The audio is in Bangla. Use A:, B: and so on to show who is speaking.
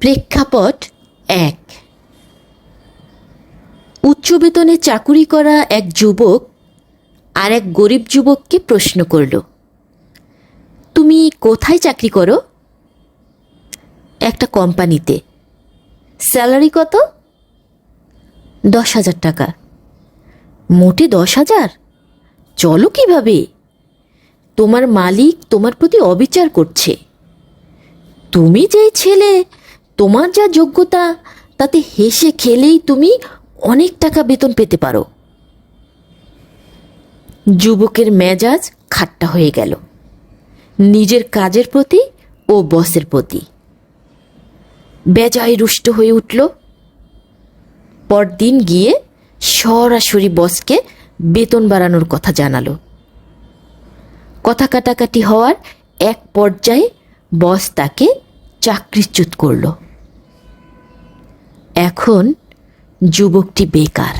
A: প্রেক্ষাপট এক। উচ্চ বেতনে চাকুরি করা এক যুবক আর এক গরিব যুবককে প্রশ্ন করল, তুমি কোথায় চাকরি করো? একটা কোম্পানিতে। স্যালারি কত? দশ হাজার টাকা। মোটে দশ হাজার? চলো কীভাবে? তোমার মালিক তোমার প্রতি অবিচার করছে। তুমি যেই ছেলে তোমার যা যোগ্যতা, তাতে হেসে খেলেই তুমি অনেক টাকা বেতন পেতে পারো। যুবকের মেজাজ খাট্টা হয়ে গেল। নিজের কাজের প্রতি ও বসের প্রতি। বেজায় রুষ্ট হয়ে উঠল। পরদিন গিয়ে সরাসরি বসকে বেতন বাড়ানোর কথা জানালো। কথা কাটাকাটি হওয়ার এক পর্যায়ে বস তাকে চাকরিচ্যুত করল। এখন যুবকটি বেকার।